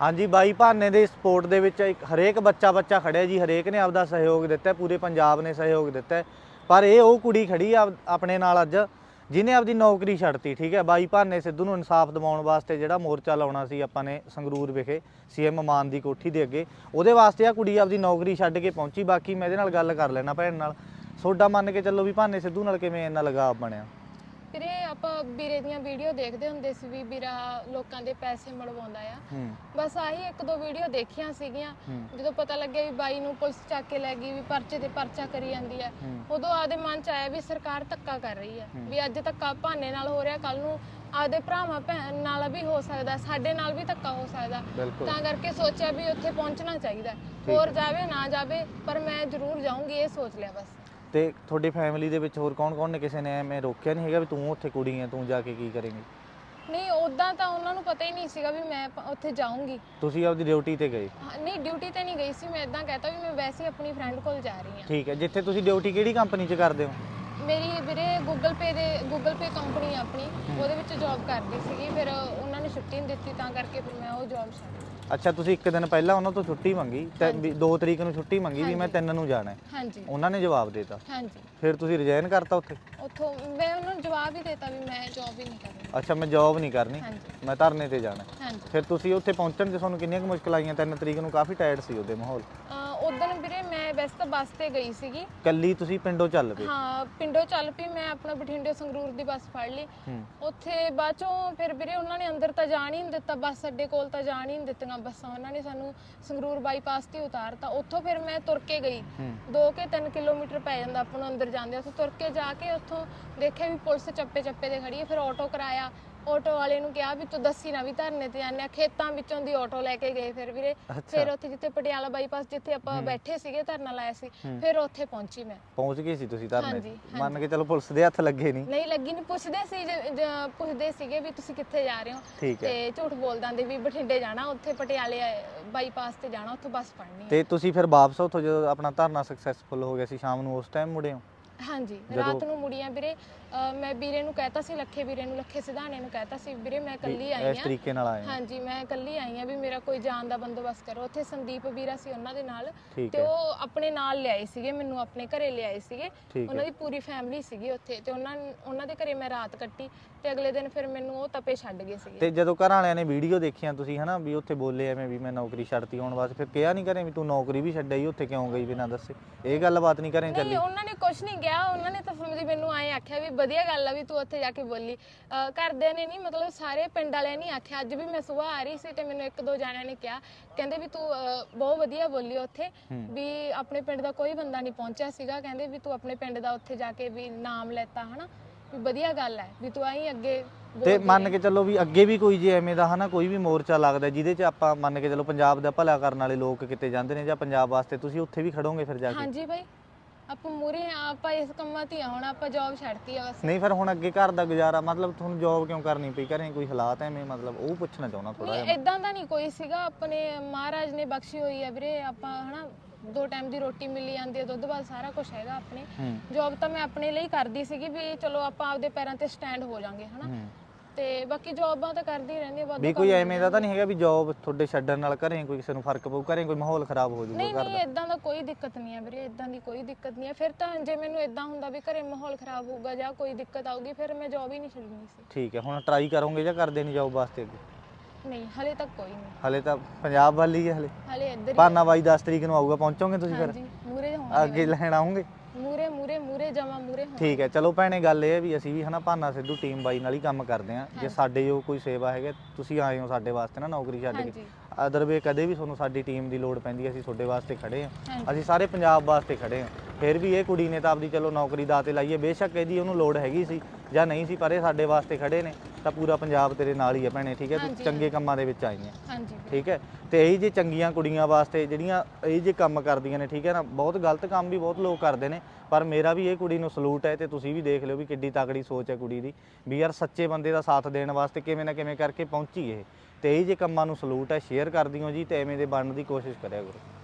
ਹਾਂਜੀ ਬਾਈ, ਭਾਨੇ ਦੇ ਸਪੋਰਟ ਦੇ ਵਿੱਚ ਇੱਕ ਹਰੇਕ ਬੱਚਾ ਬੱਚਾ ਖੜਿਆ ਜੀ, ਹਰੇਕ ਨੇ ਆਪਦਾ ਸਹਿਯੋਗ ਦਿੱਤਾ, ਪੂਰੇ ਪੰਜਾਬ ਨੇ ਸਹਿਯੋਗ ਦਿੱਤਾ। ਪਰ ਇਹ ਉਹ ਕੁੜੀ ਖੜੀ ਆ ਆਪਣੇ ਨਾਲ ਅੱਜ, ਜਿਹਨੇ ਆਪਦੀ ਨੌਕਰੀ ਛੱਡਤੀ, ਠੀਕ ਹੈ? ਬਾਈ ਭਾਨੇ ਸਿੱਧੂ ਨੂੰ ਇਨਸਾਫ ਦਿਵਾਉਣ ਵਾਸਤੇ ਜਿਹੜਾ ਮੋਰਚਾ ਲਾਉਣਾ ਸੀ ਆਪਾਂ ਨੇ ਸੰਗਰੂਰ ਵਿਖੇ, ਸੀਐਮ ਮਾਨ ਦੀ ਕੋਠੀ ਦੇ ਅੱਗੇ। ਉਹਦੇ ਵਾਸਤੇ ਆ ਕੁੜੀ ਆਪਦੀ ਨੌਕਰੀ ਛੱਡ ਕੇ ਪਹੁੰਚੀ, ਬਾਕੀ ਮੈਂ ਇਹਦੇ ਨਾਲ ਗੱਲ ਕਰ ਲੈਣਾ ਭੈਣ ਨਾਲ। ਸੋਡਾ ਮੰਨ ਕੇ ਚੱਲੋ ਵੀ ਭਾਨੇ ਸਿੱਧੂ ਨਾਲ ਕਿਵੇਂ ਇੰਨਾ ਲਗਾਵ ਬਣਿਆ? ਵੀਰੇ ਆਪਾਂ ਵੀਰੇ ਦੀਆਂ ਵੀਡੀਓ ਦੇਖਦੇ ਹੁੰਦੇ ਸੀ ਵੀ ਵੀਰਾ ਲੋਕਾਂ ਦੇ ਪੈਸੇ ਮੜਵਾਉਂਦਾ ਆ। ਹੂੰ। ਬਸ ਆਹੀ ਇੱਕ ਦੋ ਵੀਡੀਓ ਦੇਖੀਆਂ ਸੀਗੀਆਂ। ਜਦੋਂ ਪਤਾ ਲੱਗਿਆ ਵੀ ਬਾਈ ਨੂੰ ਪੁਲਿਸ ਚੱਕ ਕੇ ਲੈ ਗਈ ਵੀ ਪਰਚੇ ਤੇ ਪਰਚਾ ਕਰੀ ਜਾਂਦੀ ਹੂੰ। ਉਦੋਂ ਆਦੇ ਮਨ ਚ ਆਇਆ ਵੀ ਸਰਕਾਰ ਧੱਕਾ ਕਰ ਰਹੀ ਹੂੰ। ਵੀ ਅੱਜ ਧੱਕਾ ਭਾਨੇ ਨਾਲ ਹੋ ਰਿਹਾ ਕੱਲ ਨੂੰ ਆਦੇ ਭਰਾਵਾਂ ਭੈਣ ਨਾਲ ਵੀ ਹੋ ਸਕਦਾ ਸਾਡੇ ਨਾਲ ਵੀ ਧੱਕਾ ਹੋ ਸਕਦਾ। ਤਾਂ ਕਰਕੇ ਸੋਚਿਆ ਵੀ ਉੱਥੇ ਪਹੁੰਚਣਾ ਚਾਹੀਦਾ। ਹੋਰ ਜਾਵੇ ਨਾ ਜਾਵੇ ਪਰ ਮੈਂ ਜ਼ਰੂਰ ਜਾਊਂਗੀ ਇਹ ਸੋਚ ਲਿਆ ਬਸ। ਤੇ ਤੁਹਾਡੀ ਫੈਮਿਲੀ ਦੇ ਵਿੱਚ ਹੋਰ ਕੌਣ-ਕੌਣ ਨੇ? ਕਿਸੇ ਨੇ ਐਵੇਂ ਰੋਕਿਆ ਨਹੀਂ ਹੈਗਾ ਵੀ ਤੂੰ ਉੱਥੇ ਕੁੜੀ ਹੈ ਤੂੰ ਜਾ ਕੇ ਕੀ ਕਰੇਂਗੀ? ਨਹੀਂ ਉਦਾਂ ਤਾਂ ਉਹਨਾਂ ਨੂੰ ਪਤਾ ਹੀ ਨਹੀਂ ਸੀਗਾ ਵੀ ਮੈਂ ਪ- ਉੱਥੇ ਜਾਊਂਗੀ। ਤੁਸੀਂ ਆਪਦੀ ਡਿਊਟੀ ਤੇ ਗਏ? ਹਾਂ, ਨਹੀਂ ਡਿਊਟੀ ਤੇ ਨਹੀਂ ਗਈ ਸੀ। ਮੈਂ ਇਦਾਂ ਕਹਤਾ ਵੀ ਮੈਂ ਵੈਸੇ ਹੀ ਆਪਣੀ ਫਰੈਂਡ ਕੋਲ ਜਾ ਰਹੀ ਹਾਂ। ਠੀਕ ਹੈ ਜਿੱਥੇ ਤੁਸੀਂ ਡਿਊਟੀ ਕਿਹੜੀ ਕੰਪਨੀ 'ਚ ਕਰਦੇ ਹੋ? ਮੇਰੀ ਵੀਰੇ ਗੂਗਲ ਪੇ ਦੇ ਗੂਗਲ ਪੇ ਕੰਪਨੀ ਆਪਣੀ। ਉਹਦੇ ਵਿੱਚ ਜੌਬ ਕਰਦੀ ਸੀਗੀ। ਫਿਰ ਉਹਨਾਂ ਨੇ ਛੁੱਟੀ ਨਹੀਂ ਦਿੱਤੀ ਤਾਂ ਕਰਕੇ ਫਿਰ ਮੈਂ ਉਹ ਜੌਬ ਛੱਡ ਦਿੱਤੀ। ਅੱਛਾ ਤੁਸੀਂ ਇੱਕ ਦਿਨ ਪਹਿਲਾਂ ਉਹਨਾਂ ਤੋਂ ਛੁੱਟੀ ਮੰਗੀ ਤੇ 2 ਤਰੀਕ ਨੂੰ ਛੁੱਟੀ ਮੰਗੀ ਵੀ ਮੈਂ 3 ਨੂੰ ਜਾਣਾ ਹੈ। ਹਾਂਜੀ। ਉਹਨਾਂ ਨੇ ਜਵਾਬ ਦਿੱਤਾ। ਹਾਂਜੀ। ਫਿਰ ਤੁਸੀਂ ਰਿਜ਼ਾਈਨ ਕਰਤਾ ਉੱਥੇ? ਉੱਥੋਂ ਮੈਂ ਉਹਨਾਂ ਨੂੰ ਜਵਾਬ ਹੀ ਦਿੱਤਾ ਵੀ ਮੈਂ ਜੌਬ ਹੀ ਨਹੀਂ ਕਰਨੀ ਅੱਛਾ ਮੈਂ ਜੌਬ ਨਹੀਂ ਕਰਨੀ ਹਾਂਜੀ। ਮੈਂ ਧਰਨੇ ਤੇ ਜਾਣਾ ਹੈ। ਹਾਂਜੀ। ਫਿਰ ਤੁਸੀਂ ਉੱਥੇ ਪਹੁੰਚਣ 'ਚ ਤੁਹਾਨੂੰ ਕਿੰਨੀਆਂ ਕੁ ਮੁਸ਼ਕਲ ਆਈਆਂ? 3 ਤਰੀਕ ਨੂੰ ਕਾਫੀ ਟਾਇਰਡ ਸੀ ਉਹਦੇ ਮਾਹੌਲ। ਉਦੋਂ ਵੀਰੇ ਮੈਂ ਵੈਸੇ ਤਾਂ ਬੱਸ ਤੇ ਗਈ ਸੀਗੀ। ਕੱਲੀ ਤੁਸੀਂ ਪਿੰਡੋਂ ਚੱਲ ਪਏ? ਹਾਂ ਪਿੰਡੋਂ ਚੱਲ ਪਈ ਮੈਂ ਆਪਣਾ ਬਠਿੰਡੇ ਸੰਗਰੂਰ ਦੀ ਬੱਸ ਫੜ ਲਈ। ਹੂੰ। ਉੱਥੇ ਬਾਅਦ ਚੋਂ ਫਿਰ ਵੀਰੇ ਉਹਨਾਂ ਨੇ ਅੰਦਰ ਤਾਂ ਜਾਣ ਹੀ ਨਹੀਂ ਦਿੱਤਾ ਬੱਸ ਅੱਡੇ ਕੋਲ ਤਾਂ ਜਾਣ ਹੀ ਨਹੀਂ ਦਿੱਤੀਆਂ ਬੱਸਾਂ। ਉਹਨਾਂ ਨੇ ਸਾਨੂੰ ਸੰਗਰੂਰ ਬਾਈਪਾਸ ਤੇ ਉਤਾਰਤਾ। ਉੱਥੋਂ ਫਿਰ ਮੈਂ ਤੁਰ ਕੇ ਗਈ। ਹੂੰ। 2 ਕੇ 3 ਕਿਲੋਮੀਟਰ ਪੈ ਜਾਂਦਾ ਆਪਾਂ ਨੂੰ ਅੰਦਰ ਜਾਂਦੇ ਉੱਥੋਂ ਤੁਰ ਕੇ ਜਾ ਕੇ ਉੱਥੋਂ ਦੇਖਿਆ ਵੀ ਪੁਲਿਸ ਚੱਪੇ ਚੱਪੇ ਤੇ ਖੜੀ ਹੈ ਫਿਰ ਆਟੋ ਕਰਾਇਆ। ਆਟੋ ਵਾਲੇ ਨੂੰ ਕਿਹਾ ਵੀ ਤੂੰ ਦੱਸੀ ਨਾ ਵੀ ਧਰਨੇ ਤੇ ਆਨੇ ਆ ਖੇਤਾਂ ਵਿੱਚੋਂ ਦੀ ਆਟੋ ਲੈ ਕੇ ਗਏ ਫਿਰ ਵੀਰੇ। ਫਿਰ ਉੱਥੇ ਜਿੱਥੇ ਪਟਿਆਲਾ ਬਾਈਪਾਸ ਜਿੱਥੇ ਆਪਾਂ ਬੈਠੇ ਸੀਗੇ ਧਰਨਾ ਲਾਇਆ ਸੀ ਫਿਰ ਉੱਥੇ ਪਹੁੰਚੀ ਮੈਂ। ਪਹੁੰਚ ਗਏ ਸੀ ਤੁਸੀਂ ਧਰਨੇ ਤੇ? ਮੰਨ ਕੇ ਚਲੋ ਪੁਲਿਸ ਦੇ ਹੱਥ ਲੱਗੇ ਨਹੀਂ ਨਹੀਂ ਲੱਗੀ ਨਹੀਂ ਪੁੱਛਦੇ ਸੀ ਪੁੱਛਦੇ ਸੀਗੇ ਵੀ ਤੁਸੀਂ ਕਿੱਥੇ ਜਾ ਰਹੇ ਹੋ। ਤੇ ਝੂਠ ਬੋਲ ਦਿੰਦੇ ਵੀ ਬਠਿੰਡੇ ਜਾਣਾ ਉੱਥੇ ਪਟਿਆਲੇ ਬਾਈਪਾਸ ਤੇ ਜਾਣਾ ਉੱਥੋਂ ਬੱਸ ਫੜਨੀ ਤੇ ਤੁਸੀਂ ਫਿਰ ਵਾਪਸ ਉੱਥੋਂ ਜਦੋਂ ਆਪਣਾ ਧਰਨਾ ਸਕਸੈਸਫੁਲ ਹੋ ਗਿਆ ਸੀ ਸ਼ਾਮ ਨੂੰ ਉਸ ਟਾਈਮ ਮੁੜੇ ਹੋ? ਹਾਂਜੀ ਜਦੋਂ- ਰਾਤ ਨੂੰ ਮੁੜੀਆਂ ਵੀਰੇ ਮੈਂ ਵੀਰੇ ਨੂੰ ਕਹਿਤਾ ਸੀ ਲੱਖੇ ਵੀਰੇ ਨੂੰ ਲੱਖੇ ਸਿਧਾਣੇ ਨੂੰ ਕਹਿਤਾ ਸੀ ਵੀਰੇ ਮੈਂ ਇਕੱਲੀ ਆਈ ਇਸ ਆ। ਤਰੀਕੇ ਨਾਲ ਆਏ ਹੋ। ਹਾਂਜੀ ਮੈਂ ਇਕੱਲੀ ਆਈ ਆ ਵੀ ਮੇਰਾ ਕੋਈ ਜਾਣ ਦਾ ਬੰਦੋਬਸਤ ਕਰੋ। ਉੱਥੇ ਸੰਦੀਪ ਵੀਰਾ ਸੀ ਉਹਨਾਂ ਦੇ ਨਾਲ ਠੀਕ ਤੇ ਹੈ। ਉਹ ਆਪਣੇ ਨਾਲ ਲਿਆਏ ਸੀਗੇ ਮੈਨੂੰ ਆਪਣੇ ਘਰੇ ਲਿਆਏ ਸੀਗੇ। ਠੀਕ ਉਹਨਾਂ ਹੈ ਦੀ ਪੂਰੀ ਫੈਮਿਲੀ ਸੀਗੀ ਉੱਥੇ ਤੇ ਉਹਨਾਂ ਉਹਨਾਂ ਦੇ ਘਰੇ ਮੈਂ ਰਾਤ ਕੱਟੀ ਤੇ ਅਗਲੇ ਦਿਨ ਫਿਰ ਮੈਨੂੰ ਉਹ ਤਪੇ ਛੱਡ ਗਏ ਸੀਗੇ। ਤੇ ਜਦੋਂ ਘਰ ਵਾਲਿਆਂ ਨੇ ਵੀਡੀਓ ਦੇਖੀਆਂ ਤੁਸੀਂ ਹਨਾ ਵੀ ਉੱਥੇ ਬੋਲੇ ਐਵੇਂ ਵੀ ਮੈਂ ਨੌਕਰੀ ਛੱਡਤੀ ਆਉਣ ਵਾਸਤੇ ਫਿਰ ਕਿਹਾ ਨਹੀਂ ਕਰੇ ਵੀ ਤੂੰ ਨੌਕਰੀ ਵੀ ਛੱਡਈ ਉੱਥੇ ਕਿਉਂ ਗਈ ਬਿਨਾਂ ਦੱਸੇ? ਇਹ ਗੱਲਬਾਤ ਨਹੀਂ ਕਰੇ ਚੱਲੀ। ਨਹੀਂ ਉਹਨਾਂ ਨੇ ਕੁਝ ਨਹੀਂ ਕਿਹਾ ਉਹਨਾਂ ਨੇ ਤਾਂ ਸਮਝੀ ਮੈਨੂੰ ਐਂ ਆਖਿਆ ਵੀ ਵਧੀਆ ਗੱਲ ਆ ਵੀ ਤੂੰ ਉੱਥੇ ਜਾ ਕੇ ਬੋਲੀ। ਅਹ ਘਰਦਿਆਂ ਨੇ ਨਹੀਂ ਮਤਲਬ ਸਾਰੇ ਪਿੰਡ ਵਾਲਿਆਂ ਨੇ ਆਖਿਆ। ਅੱਜ ਵੀ ਮੈਂ ਸਵੇਰ ਆ ਰਹੀ ਸੀ ਤੇ ਮੈਨੂੰ ਇੱਕ ਦੋ ਜਾਣਿਆਂ ਨੇ ਕਿਹਾ। ਕਹਿੰਦੇ ਵੀ ਤੂੰ ਅਹ, ਬਹੁਤ ਵਧੀਆ ਬੋਲੀ ਉੱਥੇ। ਵੀ ਆਪਣੇ ਪਿੰਡ ਦਾ ਕੋਈ ਬੰਦਾ ਨਹੀਂ ਪਹੁੰਚਿਆ ਸੀਗਾ। ਕਹਿੰਦੇ ਵੀ ਤੂੰ ਆਪਣੇ ਪਿੰਡ ਦਾ ਉੱਥੇ ਜਾ ਕੇ ਵੀ ਨਾਮ ਲੈਤਾ ਹਨਾ। ਵੀ ਵਧੀਆ ਗੱਲ ਹੈ ਵੀ ਤੂੰ ਆਈ ਅੱਗੇ ਤੇ ਬੋਲਦੀ ਮੰਨ। ਕੇ ਚੱਲੋ ਵੀ ਅੱਗੇ ਵੀ ਕੋਈ ਜੇ ਐਵੇਂ ਦਾ ਹਨਾ ਕੋਈ ਵੀ ਮੋਰਚਾ ਲੱਗਦਾ ਜਿਹਦੇ 'ਚ ਆਪਾਂ ਮੰਨ ਕੇ ਚੱਲੋ ਪੰਜਾਬ ਦਾ ਭਲਾ ਕਰਨ ਵਾਲੇ ਲੋਕ ਕਿਤੇ ਜਾਂਦੇ ਨੇ ਜਾਂ ਪੰਜਾਬ ਵਾਸਤੇ ਤੁਸੀਂ ਉੱਥੇ ਵੀ ਖੜੋਗੇ ਫਿਰ ਜਾ ਕੇ? ਹਾਂਜੀ ਭਾਈ ਆਪਾਂ ਮੂਰੇ ਆਪਾਂ ਇਸ ਕੰਮਾਂ ਤੇ ਆ ਹੁਣ ਆਪਾਂ ਜੌਬ ਛੱਡਤੀ ਆ ਬਸ। ਨਹੀਂ ਫਿਰ ਹੁਣ ਅੱਗੇ ਘਰ ਦਾ ਗੁਜ਼ਾਰਾ ਮਤਲਬ ਤੁਹਾਨੂੰ ਜੌਬ ਕਿਉਂ ਕਰਨੀ ਪਈ? ਘਰੇ ਕੋਈ ਹਾਲਾਤ ਐਵੇਂ ਮਤਲਬ ਉਹ ਪੁੱਛਣਾ ਚਾਹੁੰਦਾ ਥੋੜਾ ਨਹੀਂ ਜਿਹਾ ਇਦਾਂ ਦਾ ਨਹੀਂ ਕੋਈ ਸੀਗਾ। ਆਪਣੇ ਮਹਾਰਾਜ ਨੇ ਬਖਸ਼ੀ ਹੋਈ ਹੈ ਵੀਰੇ। ਆਪਾਂ ਹਨਾ ਦੋ ਟਾਈਮ ਦੀ ਰੋਟੀ ਮਿਲੀ ਜਾਂਦੀ ਹੈ ਦੁੱਧ ਬਾਅਦ ਸਾਰਾ ਕੁਝ ਹੈਗਾ ਆਪਣੇ। ਹੂੰ। ਜੌਬ ਤਾਂ ਮੈਂ ਆਪਣੇ ਲਈ ਕਰਦੀ ਸੀਗੀ ਵੀ ਚਲੋ ਆਪਾਂ ਆਪਦੇ ਪੈਰਾਂ ਤੇ ਸਟੈਂਡ ਹੋ ਜਾਾਂਗੇ ਹਨਾ। ਹੂੰ। ਤੇ ਬਾਕੀ ਜੌਬਾਂ ਤਾਂ ਕਰਦੀ ਰਹਿੰਦੀ ਆ ਵਾਧੂ ਵੀ ਕੋਈ ਕੰਮ ਐਵੇਂ ਦਾ ਤਾਂ ਨਹੀਂ ਹੈਗਾ ਵੀ ਜੌਬ ਤੁਹਾਡੇ ਛੱਡਣ ਨਾਲ ਘਰੇ ਕੋਈ ਕਿਸੇ ਨੂੰ ਫ਼ਰਕ ਪਊ ਘਰੇ ਕੋਈ ਮਾਹੌਲ ਖਰਾਬ ਹੋ ਨਹੀਂ ਜਾਊਗਾ ਘਰ ਨਹੀਂ ਦਾ। ਇਦਾਂ ਦਾ ਕੋਈ ਦਿੱਕਤ ਨਹੀਂ ਹੈ ਵੀਰੇ ਇਦਾਂ ਦੀ ਕੋਈ ਦਿੱਕਤ ਨਹੀਂ ਹੈ ਫਿਰ ਤਾਂ ਜੇ ਮੈਨੂੰ ਇਦਾਂ ਹੁੰਦਾ ਵੀ ਘਰੇ ਮਾਹੌਲ ਖਰਾਬ ਹੋਊਗਾ ਜਾਂ ਕੋਈ ਦਿੱਕਤ ਆਊਗੀ ਫਿਰ ਮੈਂ ਜੌਬ ਹੀ ਨਹੀਂ ਛੱਡਣੀ ਸੀ। ਠੀਕ ਹੈ ਹੁਣ ਟਰਾਈ ਕਰੋਗੇ ਜਾਂ ਕਰਦੇ ਨਹੀਂ ਜੌਬ ਵਾਸਤੇ ਅੱਗੇ? ਨਹੀਂ ਹਲੇ ਤੱਕ ਕੋਈ ਨਹੀਂ। ਹਲੇ ਤਾਂ ਪੰਜਾਬ ਵੱਲ ਹੀ ਹਲੇ। ਹਲੇ ਇੱਧਰ ਹੀ ਭਾਨਾ ਬਾਈ 10 ਤਰੀਕ ਨੂੰ ਆਊਗਾ ਪਹੁੰਚੋਗੇ ਤੁਸੀਂ ਫਿਰ? ਹਾਂਜੀ ਮੂਰੇ ਹੋਣਗੇ ਅੱਗੇ ਲੈਣ ਆਉਂਗੇ? ਮੂਰੇ ਜਮਾ ਮੂਰੇ ਹੋਣ ਠੀਕ ਹੈ ਚਲੋ ਭੈਣੇ ਗੱਲ ਇਹ ਹੈ ਵੀ ਅਸੀਂ ਵੀ ਹਨਾ ਭਾਨਾ ਸਿੱਧੂ ਟੀਮ ਬਾਈ ਨਾਲ ਹੀ ਕੰਮ ਕਰਦੇ ਆ ਜੇ ਸਾਡੇ ਜੋ ਕੋਈ ਸੇਵਾ ਹੈਗੇ ਤੁਸੀਂ ਆਏ ਹੋ ਸਾਡੇ ਵਾਸਤੇ ਨਾ ਨੌਕਰੀ ਛੱਡ ਕੇ। ਹਾਂਜੀ। ਅਦਰਵੇ ਕਦੇ ਵੀ ਤੁਹਾਨੂੰ ਸਾਡੀ ਟੀਮ ਦੀ ਲੋੜ ਪੈਂਦੀ ਹੈ, ਅਸੀਂ ਤੁਹਾਡੇ ਵਾਸਤੇ ਖੜੇ ਆ ਹਾਂਜੀ। ਅਸੀਂ ਸਾਰੇ ਪੰਜਾਬ ਵਾਸਤੇ ਖੜੇ ਆ ਫਿਰ ਵੀ ਇਹ ਕੁੜੀ ਨੇ ਤਾਂ ਆਪਦੀ ਚਲੋ ਨੌਕਰੀ ਦਾ ਤੇ ਲਾਈਏ ਬੇਸ਼ੱਕ ਇਹਦੀ ਉਹਨੂੰ ਲੋੜ ਹੈਗੀ ਸੀ ਜਾਂ ਨਹੀਂ ਸੀ ਪਰ ਇਹ ਸਾਡੇ ਵਾਸਤੇ ਖੜੇ ਨੇ। ਤਾਂ ਪੂਰਾ ਪੰਜਾਬ ਤੇਰੇ ਨਾਲ ਹੀ ਹੈ ਭੈਣੇ ਠੀਕ ਹੈ? ਤੂੰ ਹਾਂਜੀ, ਚੰਗੇ ਕੰਮਾਂ ਦੇ ਵਿੱਚ ਆਈ ਹੈ। ਹਾਂਜੀ। ਵੀਰੇ। ਠੀਕ ਹੈ? ਤੇ ਇਹ ਜੇ ਚੰਗੀਆਂ ਕੁੜੀਆਂ ਵਾਸਤੇ ਜਿਹੜੀਆਂ ਇਹ ਜੇ ਕੰਮ ਕਰਦੀਆਂ ਨੇ ਠੀਕ ਹੈ ਨਾ? ਬਹੁਤ ਗਲਤ ਕੰਮ ਵੀ ਬਹੁਤ ਲੋਕ ਕਰਦੇ ਨੇ ਪਰ ਮੇਰਾ ਵੀ ਇਹ ਕੁੜੀ ਨੂੰ ਸਲੂਟ ਹੈ ਤੇ ਤੁਸੀਂ ਵੀ ਦੇਖ ਲਿਓ ਵੀ ਕਿੱਡੀ ਤਕੜੀ ਸੋਚ ਹੈ ਕੁੜੀ ਦੀ ਵੀ ਯਾਰ ਸੱਚੇ ਬੰਦੇ ਦਾ ਸਾਥ ਦੇਣ ਵਾਸਤੇ ਕਿਵੇਂ ਨਾ ਕਿਵੇਂ ਕਰਕੇ ਪਹੁੰਚੀ ਇਹ। ਤੇ ਇਹ ਜੇ ਕੰਮਾਂ ਨੂੰ ਸਲੂਟ ਹੈ ਸ਼ੇਅਰ ਕਰ ਦਿਓ ਜੀ ਤੇ ਐਵੇਂ ਦੇ ਬਣਨ ਦੀ ਕੋਸ਼ਿਸ਼ ਕਰਿਆ ਕਰੋ।